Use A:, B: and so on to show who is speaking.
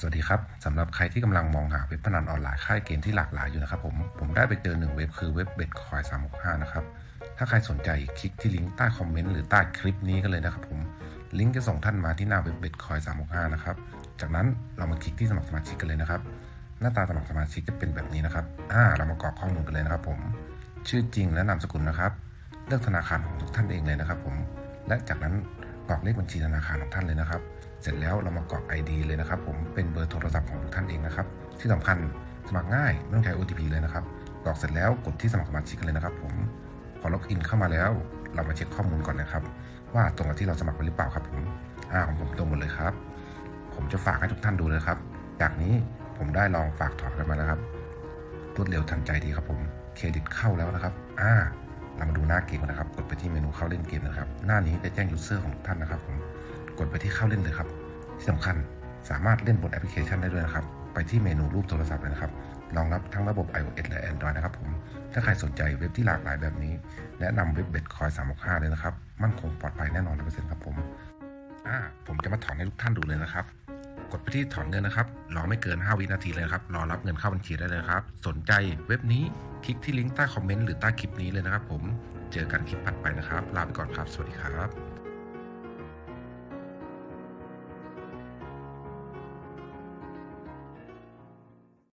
A: สวัสดีครับสำหรับใครที่กำลังมองหาเว็บพนันออนไลน์ค่ายเกมที่หลากหลายอยู่นะครับผมผมได้ไปเจอหนึ่งเว็บคือเว็บเบ็ดคอย365นะครับถ้าใครสนใจคลิกที่ลิงก์ใต้คอมเมนต์หรือใต้คลิปนี้กันเลยนะครับผมลิงก์จะส่งท่านมาที่หน้าเว็บเบ็ดคอย365นะครับจากนั้นเรามาคลิกที่สมัครสมาชิกกันเลยนะครับ หน้าตาสมัครสมาชิกจะเป็นแบบนี้นะครับอ่าเรามากรอกข้อมูลกันเลยนะครับ ผม ชื่อจริงและนามสกุลนะครับ เลือกธนาคารของทุกท่านเองเลยนะครับ ผมและจากนั้นกรอกเลขบัญชีธนาคารของท่านเลยนะครับ เสร็จแล้วเรามากรอก ID เลยนะครับ ผมเป็นเบอร์โทรศัพท์ของทุกท่านเองนะครับ ที่สำคัญสมัครง่ายไม่ต้องใช้ OTP เลยนะครับกรอกเสร็จแล้วกดที่สมัครสมาชิกกันเลยนะครับ ผมพอล็อกอินเข้ามาแล้ว เรามาเช็คข้อมูลก่อนนะครับ ว่าตรงกับที่เราสมัครไปหรือเปล่าครับผมอ่าของผมตรงหมดเลยครับ ผมจะฝากให้ทุกท่านดูเลยครับ จากนี้ผมได้ลองฝากถอนกันมาแล้วครับรวดเร็วทันใจดีครับผมเครดิตเข้าแล้วนะครับ อ่าเรามาดูหน้าเกมกันนะครับ กดไปที่เมนูเข้าเล่นเกมนะครับ หน้านี้จะแจ้งยูเซอร์ของท่านนะครับผม กดไปที่เข้าเล่นเลยครับที่สำคัญสามารถเล่นบนแอปพลิเคชันได้ด้วยนะครับ ไปที่เมนูรูปโทรศัพท์เลยนะครับ รองรับทั้งระบบ iOS และ Android นะครับผม ถ้าใครสนใจเว็บที่หลากหลายแบบนี้ แนะนำเว็บเบ็ดคอย365 เลยนะครับ มั่นคงปลอดภัยแน่นอนร้อยเปอร์เซ็นต์ครับผม อ่า ผมจะมาถอนให้ทุกท่านดูเลยนะครับ กดไปที่ถอนเงินนะครับ รอไม่เกิน 5 วินาทีเลยนะครับ รอรับเงินเข้าบัญชีได้เลยครับ สนใจเว็บนี้คลิกที่ลิงก์ใต้คอมเมนต์หรือใต้คลิปนี้เลยนะครับ ผม เจอกันคลิปถัดไปนะครับ ลาไปก่อนครับ สวัสดีครับ